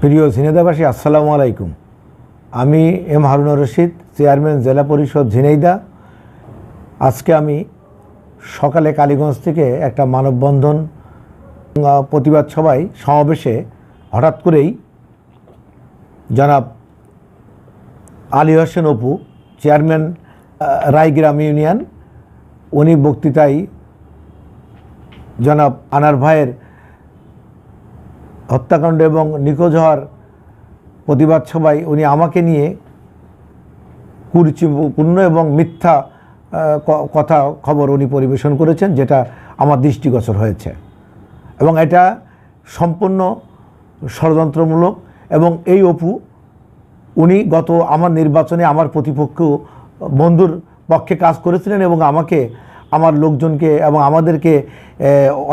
প্রিয় ঝিনেদাবাসী আসসালামু আলাইকুম। আমি এম হারুনুর রশিদ, চেয়ারম্যান জেলা পরিষদ ঝিনাইদা আজকে আমি সকালে কালীগঞ্জ থেকে একটা মানববন্ধন প্রতিবাদ সভায়, সমাবেশে হঠাৎ করেই জনাব আলী হোসেন অপু, চেয়ারম্যান রায়গ্রাম ইউনিয়ন, উনি বক্তৃতায় জনাব আনার ভাইয়ের হত্যাকাণ্ড এবং নিখোঁজ হওয়ার প্রতিবাদ সভায় উনি আমাকে নিয়ে কুরুচিপূর্ণ এবং মিথ্যা কথা, খবর উনি পরিবেশন করেছেন, যেটা আমার দৃষ্টিগোচর হয়েছে। এবং এটা সম্পূর্ণ ষড়যন্ত্রমূলক এবং এই অপু, উনি গত আমার নির্বাচনে আমার প্রতিপক্ষ বন্ধুর পক্ষে কাজ করেছিলেন এবং আমাকে আমার লোকজনকে এবং আমাদেরকে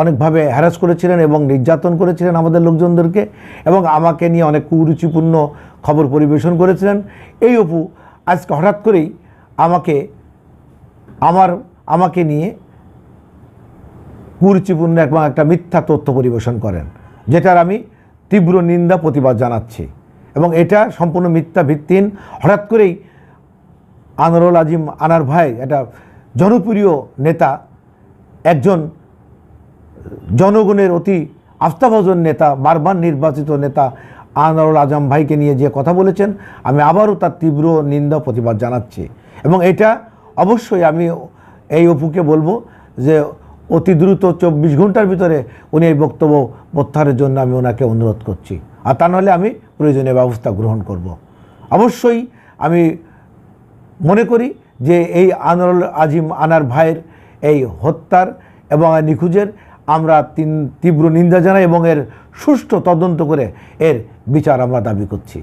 অনেকভাবে হ্যারাস করেছিলেন এবং নির্যাতন করেছিলেন আমাদের লোকজনদেরকে এবং আমাকে নিয়ে অনেক কুরুচিপূর্ণ খবর পরিবেশন করেছিলেন। এই অপু, আজকে হঠাৎ করেই আমাকে, আমার, আমাকে নিয়ে কুরুচিপূর্ণ এবং একটা মিথ্যা তথ্য পরিবেশন করেন, যেটার আমি তীব্র নিন্দা প্রতিবাদ জানাচ্ছি। এবং এটা সম্পূর্ণ মিথ্যা ভিত্তিহীন। হঠাৎ করেই আনোয়ারুল আজিম আনার ভাই একটা জনপ্রিয় নেতা, একজন জনগণের অতি আস্থাভাজন নেতা, বারবার নির্বাচিত নেতা আনোয়ারুল আজম ভাইকে নিয়ে যে কথা বলেছেন, আমি আবারও তার তীব্র নিন্দা, প্রতিবাদ জানাচ্ছি এবং এটা অবশ্যই আমি এই অপুকে বলব যে অতি দ্রুত চব্বিশ ঘণ্টার ভিতরে উনি এই বক্তব্য প্রত্যাহারের জন্য আমি ওনাকে অনুরোধ করছি আর তা নাহলে আমি প্রয়োজনীয় ব্যবস্থা গ্রহণ করব। অবশ্যই আমি মনে করি যে এই আনোয়ারুল আজিম আনার ভাইয়ের এই হত্যার এবং নিখোঁজের আমরা তিন তীব্র নিন্দা জানাই এবং এর সুষ্ঠু তদন্ত করে এর বিচার আমরা দাবি করছি।